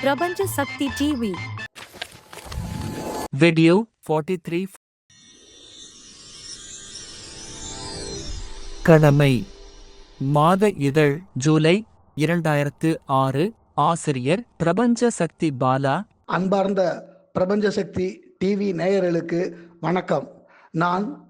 பிரபஞ்ச Sakthi TV Video 43 கடமை. மாத இதழ் ஜூலை இரண்டாயிரத்து ஆறு. ஆசிரியர் பிரபஞ்ச சக்தி பாலா. அன்பார்ந்த பிரபஞ்ச சக்தி டிவி நேயர்களுக்கு வணக்கம். நான்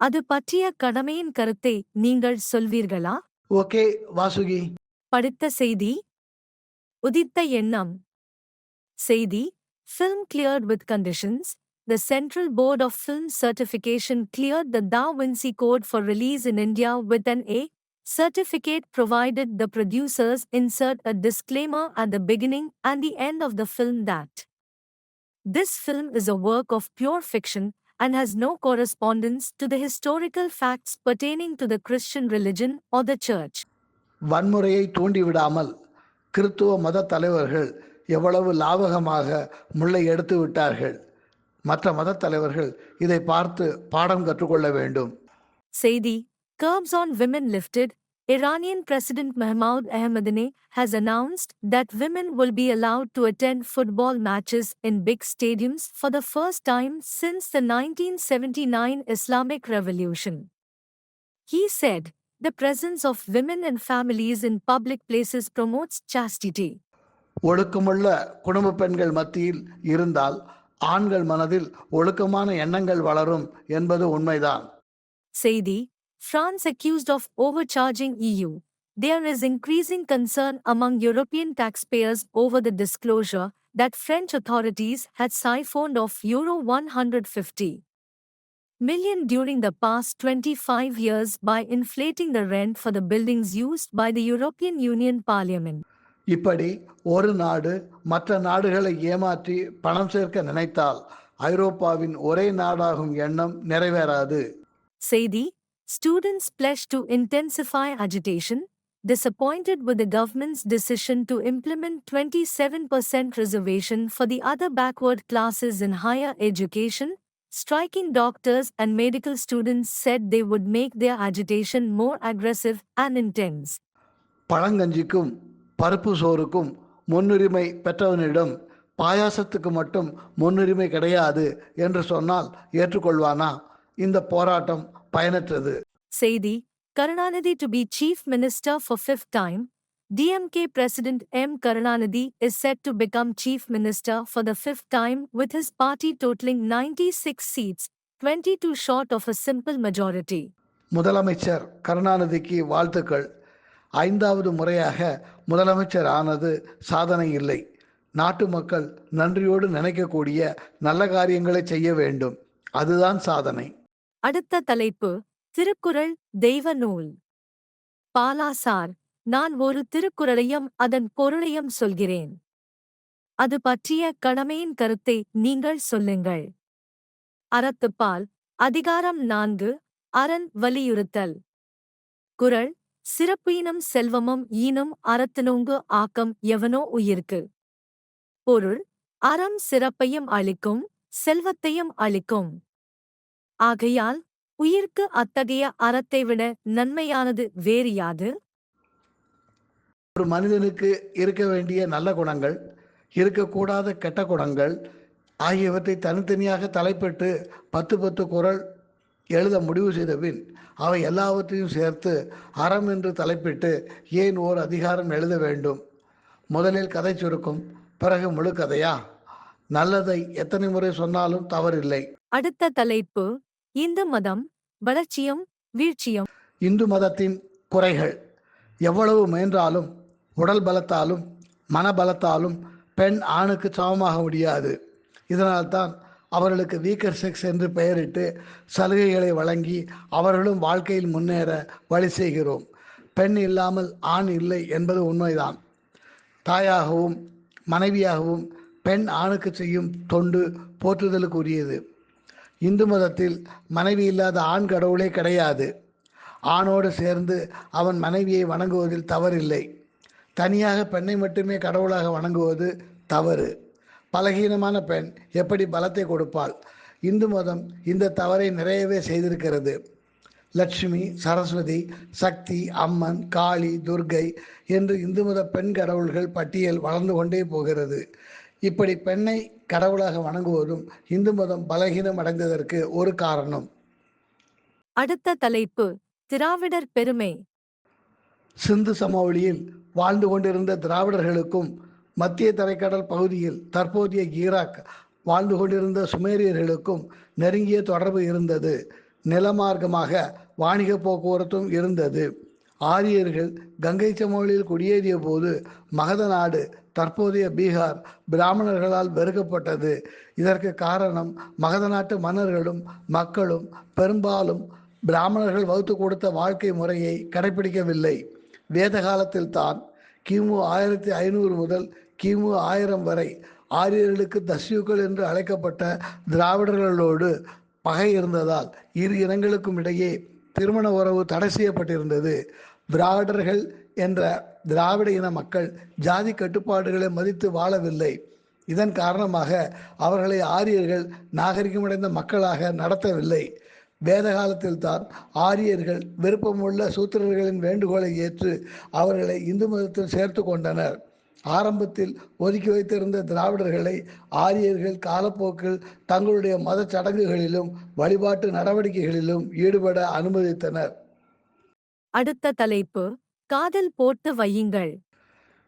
அது பற்றிய கடமையின் கருத்தை நீங்கள் சொல்வீர்களா ஓகே வாசுகி படித்த செய்தி உதித்த எண்ணம் செய்தி Film cleared with conditions. The Central Board of Film Certification cleared the Da Vinci Code for release in India with an A certificate provided the producers insert a disclaimer at the beginning and the end of the film that this film is a work of pure fiction and has no correspondence to the historical facts pertaining to the Christian religion or the church. வன்முறையை தூண்டிவிடாமல் கிறித்துவ மத தலைவர்கள் எவ்வளவு லாவகமாக முள்ளை எடுத்து விட்டார்கள் மற்ற மத தலைவர்கள் இதை பார்த்து பாடம் கற்றுக்கொள்ள வேண்டும் Saidi, curbs on women lifted. Iranian President Mahmoud Ahmadinejad has announced that women will be allowed to attend football matches in big stadiums for the first time since the 1979 Islamic Revolution. He said, the presence of women and families in public places promotes chastity. ஒழுக்கமுள்ள குடும்ப பெண்கள் மத்தியில் இருந்தால் ஆண்கள் மனதில் ஒழுக்கமான எண்ணங்கள் வளரும் என்பது உண்மைதான் Saidi, France accused of overcharging EU. There is increasing concern among European taxpayers over the disclosure that French authorities had siphoned off Euro 150 million during the past 25 years by inflating the rent for the buildings used by the European Union Parliament. இப்படி ஒரு நாடு மற்ற நாடுகளை ஏமாற்றி பணம் சேர்க்க நினைத்தால் ஐரோப்பாவின் ஒரே நாடாகும் எண்ணம் நிறைவேறாது Saidi, students pledge to intensify agitation, disappointed with the government's decision to implement 27% reservation for the other backward classes in higher education, striking doctors and medical students said they would make their agitation more aggressive and intense. பழங்கஞ்சிக்கும் பருப்பு சோறுக்கும் முன்னுரிமை பெற்றவனிடம் பாயாசத்துக்கு மட்டும் முன்னுரிமை கிடையாது என்று சொன்னால் ஏற்றுக்கொள்வானா இந்த போராட்டம் பயனற்றது Saidi, Karunanidhi to be Chief Minister for fifth time, DMK President M. Karunanidhi is set to become Chief Minister for the fifth time with his party totaling 96 seats, 22 short of a simple majority. முதலமைச்சர் கருணாநிதிக்கு வாழ்த்துக்கள் ஐந்தாவது முறையாக முதலமைச்சர் ஆனது சாதனை இல்லை நாட்டு மக்கள் நன்றியோடு நினைக்கக்கூடிய நல்ல காரியங்களை செய்ய வேண்டும் அதுதான் சாதனை அடுத்த தலைப்பு திருக்குறள் தெய்வ நூல். பாலாசார் நான் ஒரு திருக்குறளையும் அதன் பொருளையும் சொல்கிறேன். அது பற்றிய கடமையின் கருத்தை நீங்கள் சொல்லுங்கள். அறத்துப்பால் அதிகாரம் நான்கு அரண் வலியுறுத்தல். குறள் சிறப்பு இனம் செல்வமும் ஈனும் அறத்தினோங்கு ஆக்கம் எவனோ உயிர்க்கு. பொருள் அறம் சிறப்பையும் அளிக்கும் செல்வத்தையும் அளிக்கும். ஆகையால் உயிர்க்கு அத்தகைய அறத்தை விட நன்மையானது வேறு யாது? ஒரு மனிதனுக்கு இருக்க வேண்டிய நல்ல குணங்கள் இருக்கக்கூடாத கெட்ட குணங்கள் ஆகியவற்றை தனித்தனியாக தலைப்பிட்டு பத்து பத்து குறள் எழுத முடிவு செய்த பின் அவை எல்லாவற்றையும் சேர்த்து அறம் என்று தலைப்பிட்டு ஏன் ஓர் அதிகாரம் எழுத வேண்டும்? முதலில் கதை சுருக்கும். பிறகு முழு கதையா நல்லதை எத்தனை முறை சொன்னாலும் தவறில்லை. அடுத்த தலைப்பு இந்து மதம் வளர்ச்சியும் வீழ்ச்சியும். இந்து மதத்தின் குறைகள் எவ்வளவு முயன்றாலும் உடல் பலத்தாலும் மனபலத்தாலும் பெண் ஆணுக்கு சமமாக முடியாது. இதனால்தான் அவர்களுக்கு வீக்கர் செக்ஸ் என்று பெயரிட்டு சலுகைகளை வழங்கி அவர்களும் வாழ்க்கையில் முன்னேற வழி செய்கிறோம். பெண் இல்லாமல் ஆண் இல்லை என்பது உண்மைதான். தாயாகவும் மனைவியாகவும் பெண் ஆணுக்கு செய்யும் தொண்டு போற்றுதலுக்கு உரியது இந்து மதத்தில் மனைவி இல்லாத ஆண் கடவுளே கிடையாது. ஆணோடு சேர்ந்து அவன் மனைவியை வணங்குவதில் தவறில்லை. தனியாக பெண்ணை மட்டுமே கடவுளாக வணங்குவது தவறு. பலகீனமான பெண் எப்படி பலத்தை கொடுப்பாள்? இந்து மதம் இந்த தவறை நிறையவே செய்திருக்கிறது. லட்சுமி சரஸ்வதி சக்தி அம்மன் காளி துர்கை என்று இந்து மத பெண் கடவுள்கள் பட்டியல் வளர்ந்து கொண்டே போகிறது. இப்படி பெண்ணை கடவுளாக வணங்குவதும் இந்து மதம் பலகீனம் அடைந்ததற்கு ஒரு காரணம். அடுத்த தலைப்பு திராவிடர் பெருமை. சிந்து சமவெளியில் வாழ்ந்து கொண்டிருந்த திராவிடர்களுக்கும் மத்திய தரைக்கடல் பகுதியில் தற்போதைய ஈராக் வாழ்ந்து கொண்டிருந்த சுமேரியர்களுக்கும் நெருங்கிய தொடர்பு இருந்தது. நிலமார்க்கமாக வாணிக போக்குவரத்தும் இருந்தது. ஆரியர்கள் கங்கை சமவெளியில் குடியேறிய போது மகத நாடு தற்போதைய பீகார் பிராமணர்களால் வெறுக்கப்பட்டது. இதற்கு காரணம் மகத நாட்டு மன்னர்களும் மக்களும் பெரும்பாலும் பிராமணர்கள் வகுத்து கொடுத்த வாழ்க்கை முறையை கடைபிடிக்கவில்லை வேத காலத்தில் தான் கிமு ஆயிரத்தி ஐநூறு முதல் கிமு ஆயிரம் வரை ஆரியர்களுக்கு தஸ்யூக்கள் என்று அழைக்கப்பட்ட திராவிடர்களோடு பகை இருந்ததால் இரு இனங்களுக்கும் இடையே திருமண உறவு தடை செய்யப்பட்டிருந்தது. திராவிடர்கள் என்ற திராவிட இன மக்கள் ஜாதி கட்டுப்பாடுகளை மதித்து வாழவில்லை. இதன் காரணமாக அவர்களை ஆரியர்கள் நாகரிகமடைந்த மக்களாக நடத்தவில்லை. வேத காலத்தில் தான் ஆரியர்கள் விருப்பமுள்ள சூத்திரர்களின் வேண்டுகோளை ஏற்று அவர்களை இந்து மதத்தில் சேர்த்து கொண்டனர். ஆரம்பத்தில் ஒதுக்கி வைத்திருந்த திராவிடர்களை ஆரியர்கள் காலப்போக்கில் தங்களுடைய மத சடங்குகளிலும் வழிபாட்டு நடவடிக்கைகளிலும் ஈடுபட அனுமதித்தனர். அடுத்த தலைப்பு காதல் போட்டு வையுங்கள்.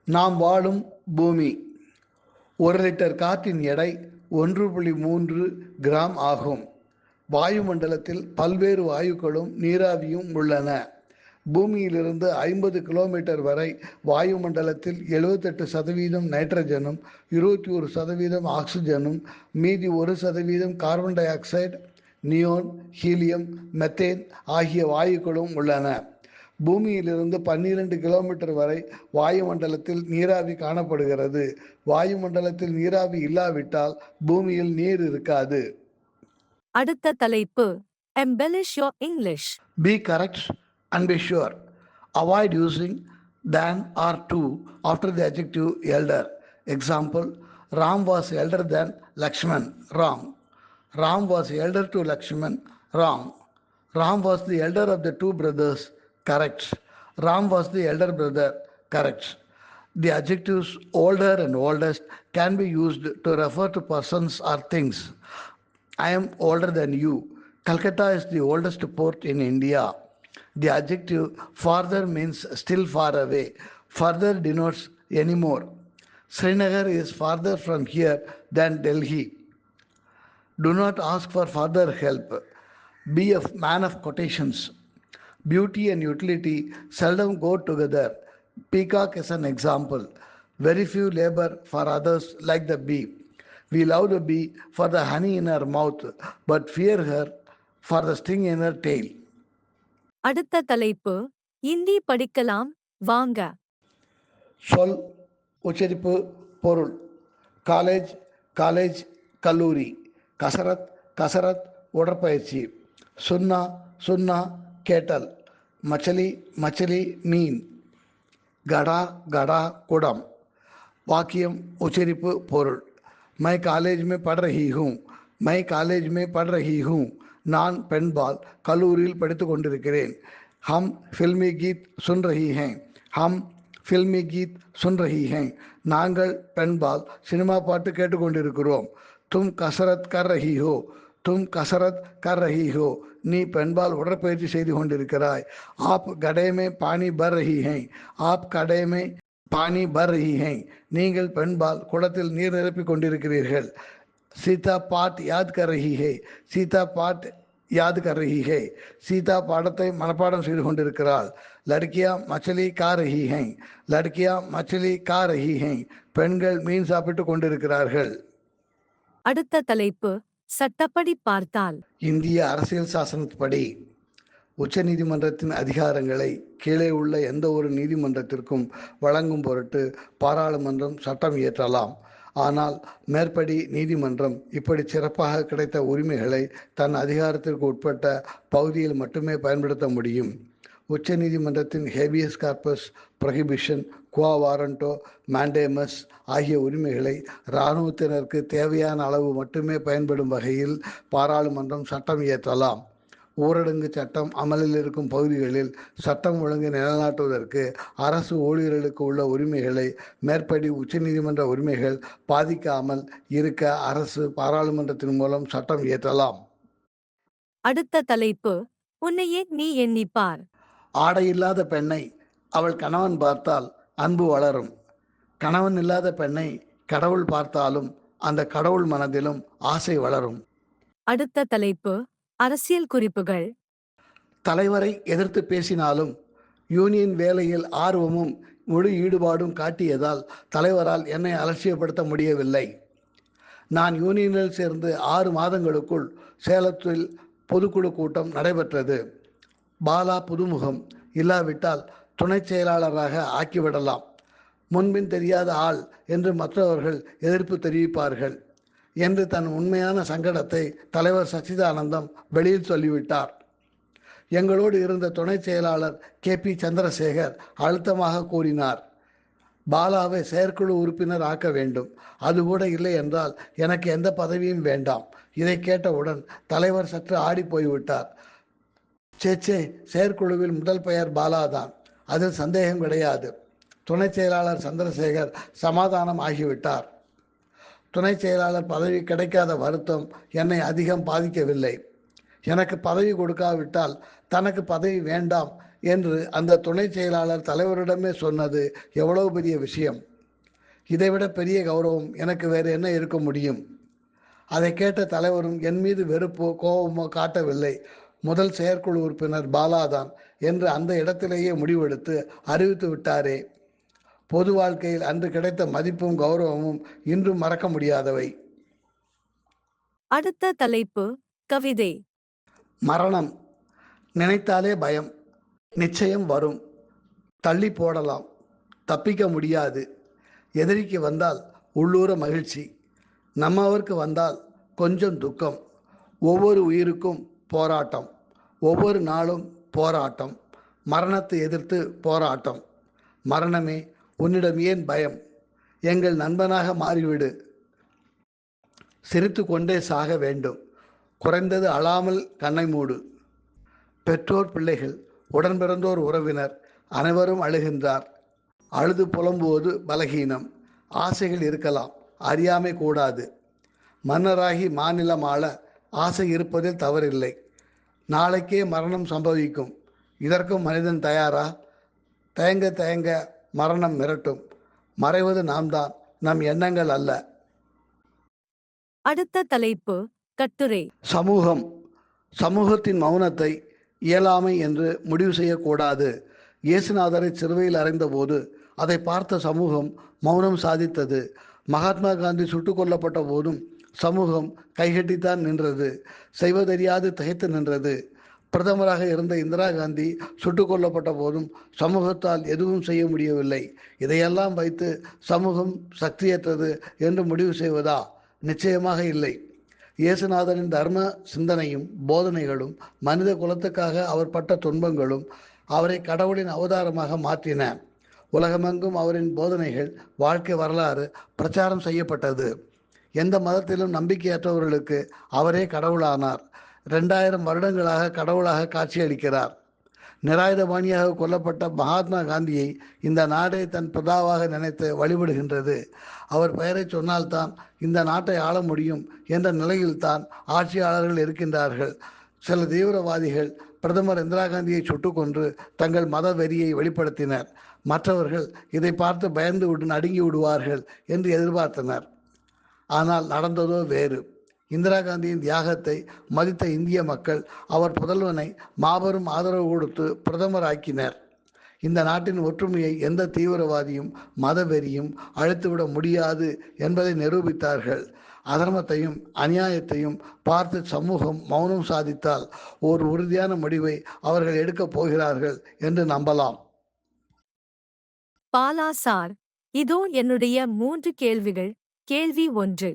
நாம் வாழும் பூமி ஒரு லிட்டர் காற்றின் எடை ஒன்று புள்ளி மூன்று கிராம் ஆகும். வாயுமண்டலத்தில் பல்வேறு வாயுக்களும் நீராவியும் உள்ளன. பூமியிலிருந்து ஐம்பது கிலோமீட்டர் வரை வாயுமண்டலத்தில் எழுபத்தெட்டு சதவீதம் நைட்ரஜனும் இருபத்தி ஒரு சதவீதம் ஆக்சிஜனும் மீதி ஒரு சதவீதம் carbon dioxide neon helium methane ஆகிய வாயுக்களும் உள்ளன. பூமியிலிருந்து பன்னிரண்டு கிலோமீட்டர் வரை வாயுமண்டலத்தில் நீராவி காணப்படுகிறது வாயுமண்டலத்தில் நீராவி இல்லாவிட்டால் பூமியில் நீர் இருக்காது அடுத்த தலைப்பு embellish your English Be correct and be sure. Avoid using than or to after the adjective elder. Example, Ram was elder than Lakshman. Wrong. Ram was elder to Lakshman. Wrong. Ram was the elder of the two brothers. Correct. Ram was the elder brother. Correct. The adjectives older and oldest can be used to refer to persons or things. I am older than you. Calcutta is the oldest port in India. The adjective farther means still far away. Further denotes anymore. Srinagar is farther from here than Delhi. Do not ask for further help. Be a man of quotations. Beauty and utility seldom go together. Peacock is an example. Very few labor for others like the bee. We love the bee for the honey in her mouth, but fear her for the sting in her tail. அடுத்த தலைப்பு இந்தி படிக்கலாம் வாங்க சொல் உச்சரிப்பு பொருள் college college கல்லூரி கசரத் கசரத் உடற்பயிற்சி சுன்னா சுன்னா கேட்டல் मचली मचली मीन गडा गडा कुडम, वाक्यम उच्चरीप पुरुष मैं कॉलेज में पढ़ रही हूँ, मैं कॉलेज में पढ़ रही हूँ, नान पेंडबॉल कलूरील पढ़ते कुंडे हम फिल्मी गीत सुन रही हैं, हम फिल्मी गीत सुन रही हैं, नांगल पेंडबॉल सिनेमा पाट कैट कुंडे तुम कसरत कर रही हो, तुम कसरत कर रही हो நீ பெண்பால் உடற்பயிற்சி செய்து கொண்டிருக்கிறாய். ஆப் கடைமே பாணி பானி பர் ரஹி ஹை ஆப் கடைமே பாணி பானி பர் ஹை நீங்கள் பெண்பால் குடத்தில் நீர் நிரப்பிக் கொண்டிருக்கிறீர்கள். சீதா பாட் யாத் கர் ரஹி ஹே சீதா பாட் யாத் கர் ரஹி ஹே சீதா பாடத்தை மனப்பாடம் செய்து கொண்டிருக்கிறாள். லடுக்கியா மச்சலி கா ரஹி ஹை லட்கியா மச்சலி கா ரஹி ஹை பெண்கள் மீன் சாப்பிட்டு கொண்டிருக்கிறார்கள். அடுத்த தலைப்பு சட்டப்படி பார்த்தால். இந்திய அரசியல் சாசனப்படி உச்சநீதிமன்றத்தின் அதிகாரங்களை கீழே உள்ள எந்த ஒரு நீதிமன்றத்திற்கும் வழங்கும் பொருட்டு பாராளுமன்றம் சட்டம் இயற்றலாம். ஆனால் மேற்படி நீதிமன்றம் இப்படி சிறப்பாக கிடைத்த உரிமைகளை தன் அதிகாரத்திற்கு உட்பட்ட பகுதியில் மட்டுமே பயன்படுத்த முடியும். உச்ச நீதிமன்றத்தின் habeas corpus prohibition quo warranto mandamus ஆகிய உரிமைகளை இராணுவத்தினருக்கு தேவையான அளவு மட்டுமே பயன்படும் வகையில் பாராளுமன்றம் சட்டம் இயற்றலாம். ஊரடங்கு சட்டம் அமலில் இருக்கும் பகுதிகளில் சட்டம் ஒழுங்கு நிலைநாட்டுவதற்கு அரசு ஊழியர்களுக்கு உள்ள உரிமைகளை மேற்படி உச்சநீதிமன்ற உரிமைகள் பாதிக்காமல் இருக்க அரசு பாராளுமன்றத்தின் மூலம் சட்டம் இயற்றலாம். அடுத்த தலைப்பு உன்னையே நீ எண்ணிப்பார். ஆடையில்லாத பெண்ணை அவள் கணவன் பார்த்தால் அன்பு வளரும். கணவன் இல்லாத பெண்ணை கடவுள் பார்த்தாலும் அந்த கடவுள் மனதிலும் ஆசை வளரும். அடுத்த தலைப்பு அரசியல் குறிப்புகள். தலைவரை எதிர்த்து பேசினாலும் யூனியன் வேலையில் ஆர்வமும் முழு ஈடுபாடும் காட்டியதால் தலைவரால் என்னை அலட்சியப்படுத்த முடியவில்லை. நான் யூனியனில் சேர்ந்து ஆறு மாதங்களுக்குள் சேலத்தில் பொதுக்குழு கூட்டம் நடைபெற்றது. பாலா புதுமுகம் இல்லாவிட்டால் துணைச் செயலாளராக ஆக்கிவிடலாம். முன்பின் தெரியாத ஆள் என்று மற்றவர்கள் எதிர்ப்பு தெரிவிப்பார்கள். என்று தன் உண்மையான சங்கடத்தை தலைவர் சச்சிதானந்தம் வெளியில் சொல்லிவிட்டார். எங்களோடு இருந்த துணைச் செயலாளர் கே. பி. சந்திரசேகர் அழுத்தமாக கூறினார். பாலாவை செயற்குழு உறுப்பினர் ஆக்க வேண்டும். அது கூட இல்லை என்றால் எனக்கு எந்த பதவியும் வேண்டாம். இதை கேட்டவுடன் தலைவர் சற்று ஆடி போய்விட்டார் சேச்சே செயற்குழுவில் முதல் பெயர் பாலாதான். அதில் சந்தேகம் கிடையாது. துணைச் செயலாளர் சந்திரசேகர் சமாதானம் ஆகிவிட்டார். துணை செயலாளர் பதவி கிடைக்காத வருத்தம் என்னை அதிகம் பாதிக்கவில்லை. எனக்கு பதவி கொடுக்காவிட்டால் தனக்கு பதவி வேண்டாம் என்று அந்த துணை செயலாளர் தலைவரிடமே சொன்னது எவ்வளவு பெரிய விஷயம். இதைவிட பெரிய கௌரவம் எனக்கு வேறு என்ன இருக்க முடியும்? அதை கேட்ட தலைவரும் என் மீது வெறுப்போ கோபமோ காட்டவில்லை. முதல் செயற்குழு உறுப்பினர் பாலாதான் என்று அந்த இடத்திலேயே முடிவெடுத்து அறிவித்து விட்டாரே. பொது வாழ்க்கையில் அன்று கிடைத்த மதிப்பும் கௌரவமும் இன்றும் மறக்க முடியாதவை. அடுத்த தலைப்பு கவிதை. மரணம். நினைத்தாலே பயம். நிச்சயம் வரும். தள்ளி போடலாம். தப்பிக்க முடியாது. எதிரிக்கு வந்தால் உள்ளூர மகிழ்ச்சி. நம்மவருக்கு வந்தால் கொஞ்சம் துக்கம். ஒவ்வொரு உயிருக்கும் போராட்டம். ஒவ்வொரு நாளும் போராட்டம். மரணத்தை எதிர்த்து போராட்டம். மரணமே உன்னிடம் ஏன் பயம்? எங்கள் நண்பனாக மாறிவிடு. சிரித்து கொண்டே சாக வேண்டும். குறைந்தது அழாமல் கண்ணை மூடு. பெற்றோர் பிள்ளைகள் உடன் பிறந்தோர் உறவினர் அனைவரும் அழுகின்றார். அழுது புலம்புவது பலகீனம். ஆசைகள் இருக்கலாம். அறியாமை கூடாது. மன்னராகி மாநிலம் ஆள ஆசை இருப்பதில் தவறில்லை. நாளைக்கே மரணம் சம்பவிக்கும். இதற்கும் மனிதன் தயாரா? தயங்க தயங்க மரணம் மிரட்டும். மறைவது நாம் தான் நம் எண்ணங்கள் அல்ல. அடுத்த தலைப்பு கட்டுரை. சமூகம். சமூகத்தின் மௌனத்தை இயலாமை என்று முடிவு செய்யக்கூடாது. இயேசுநாதரை சிறுவையில் அறைந்தபோது அதை பார்த்த சமூகம் மௌனம் சாதித்தது. மகாத்மா காந்தி சுட்டுக் கொல்லப்பட்ட போதும் சமூகம் கைகட்டித்தான் நின்றது. செய்வதறியாது திகைத்து நின்றது. பிரதமராக இருந்த இந்திரா காந்தி சுட்டுக் கொல்லப்பட்ட போதும் சமூகத்தால் எதுவும் செய்ய முடியவில்லை. இதையெல்லாம் வைத்து சமூகம் சக்தியற்றது என்று முடிவு செய்வதா? நிச்சயமாக இல்லை. இயேசுநாதனின் தர்ம சிந்தனையும் போதனைகளும் மனித குலத்துக்காக அவர் பட்ட துன்பங்களும் அவரை கடவுளின் அவதாரமாக மாற்றின. உலகமெங்கும் அவரின் போதனைகள் வாழ்க்கை வரலாறு பிரச்சாரம் செய்யப்பட்டது. எந்த மதத்திலும் நம்பிக்கையற்றவர்களுக்கு அவரே கடவுளானார். ரெண்டாயிரம் வருடங்களாக கடவுளாக காட்சியளிக்கிறார். நிராயுதபாணியாக கொல்லப்பட்ட மகாத்மா காந்தியை இந்த நாடே தன் பிதாவாக நினைத்து வழிபடுகின்றது. அவர் பெயரை சொன்னால்தான் இந்த நாட்டை ஆள முடியும் என்ற நிலையில்தான் ஆட்சியாளர்கள் இருக்கின்றார்கள். சில தீவிரவாதிகள் பிரதமர் இந்திரா காந்தியை சுட்டுக்கொன்று தங்கள் மத வெறியை வெளிப்படுத்தினர். மற்றவர்கள் இதை பார்த்து பயந்து விடு நடுங்கி விடுவார்கள் என்று எதிர்பார்த்தனர். ஆனால் நடந்ததோ வேறு. இந்திரா காந்தியின் தியாகத்தை மதித்த இந்திய மக்கள் அவர் புதல்வனை மாபெரும் ஆதரவு கொடுத்து பிரதமராக்கினர். இந்த நாட்டின் ஒற்றுமையை எந்த தீவிரவாதியும் மதவெறியும் அழைத்துவிட முடியாது என்பதை நிரூபித்தார்கள். அதர்மத்தையும் அநியாயத்தையும் பார்த்து சமூகம் மௌனம் சாதித்தால் ஒரு உறுதியான முடிவை அவர்கள் எடுக்கப் போகிறார்கள் என்று நம்பலாம். பாலா சார் இதோ என்னுடைய மூன்று கேள்விகள். கேள்வி ஒன்று.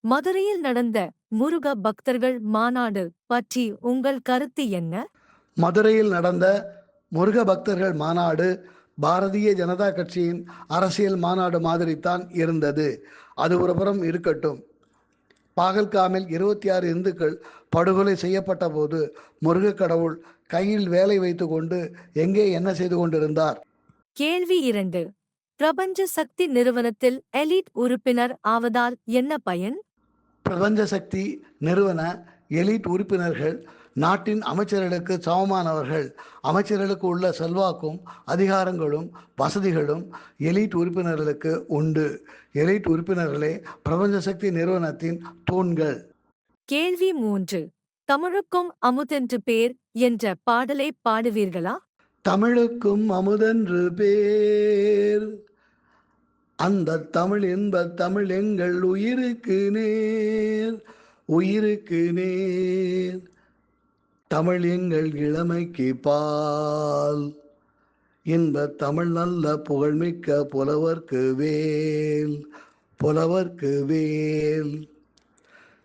மதுரையில் நடந்த முருக பக்தர்கள் மாநாடு பற்றி உங்கள் கருத்து என்ன? மதுரையில் நடந்த முருக பக்தர்கள் மாநாடு பாரதிய ஜனதா கட்சியின் அரசியல் மாநாடு மாதிரித்தான் இருந்தது. அது ஒரு புறம் இருக்கட்டும். பாகல்காமில் இருபத்தி ஆறு இந்துக்கள் படுகொலை செய்யப்பட்ட போது முருக கடவுள் கையில் வேலை வைத்துக்கொண்டு எங்கே என்ன செய்து கொண்டிருந்தார்? கேள்வி இரண்டு. பிரபஞ்ச சக்தி நிறுவனத்தில் எலிட் உறுப்பினர் ஆவதால் என்ன பயன்? பிரபஞ்ச சக்தி நிறுவன எலிட் உறுப்பினர்கள் நாட்டின் அமைச்சர்களுக்கு சமமானவர்கள். அமைச்சர்களுக்கு உள்ள செல்வாக்கும் அதிகாரங்களும் வசதிகளும் எலிட் உறுப்பினர்களுக்கு உண்டு. எலிட் உறுப்பினர்களே பிரபஞ்ச சக்தி நிறுவனத்தின் தூண்கள். கேள்வி மூன்று. தமிழுக்கும் அமுதென்று பேர் என்ற பாடலை பாடுவீர்களா? தமிழுக்கும் அமுதென்று பேர் அந்த தமிழ் என்ப தமிழ் எங்கள் உயிருக்கு நேர் உயிருக்கு நேர். தமிழ் எங்கள் இளமைக்கு பால் இன்ப தமிழ் நல்ல புகழ்மிக்க புலவர்க்கு வேல் புலவர்க்கு வேல்.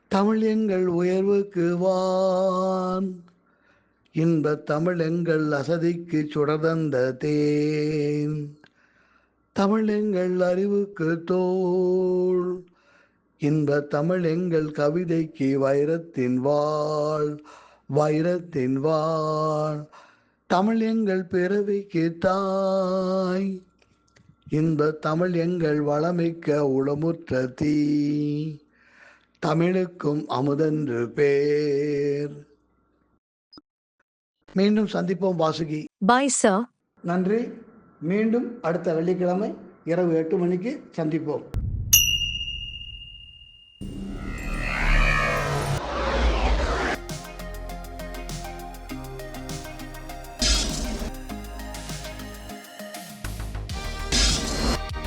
தமிழ் எங்கள் உயர்வுக்கு வான் இன்ப தமிழ் எங்கள் அசதிக்கு சுடர்ந்த தேன். தமிழ் எங்கள் அறிவுக்கு தோள் இன்ப தமிழ் எங்கள் கவிதைக்கு வைரத்தின் வாழ் வைரத்தின் வாழ் தமிழ் எங்கள் பிறவிக்கு தாய். இன்ப தமிழ் எங்கள் வளமிக்க உளமுற்ற தீ. தமிழுக்கும் அமுதென்று பேர். மீண்டும் சந்திப்போம் வாசுகி. பாய் சார் நன்றி. மீண்டும் அடுத்த வெள்ளிக்கிழமை இரவு எட்டு மணிக்கு சந்திப்போம்.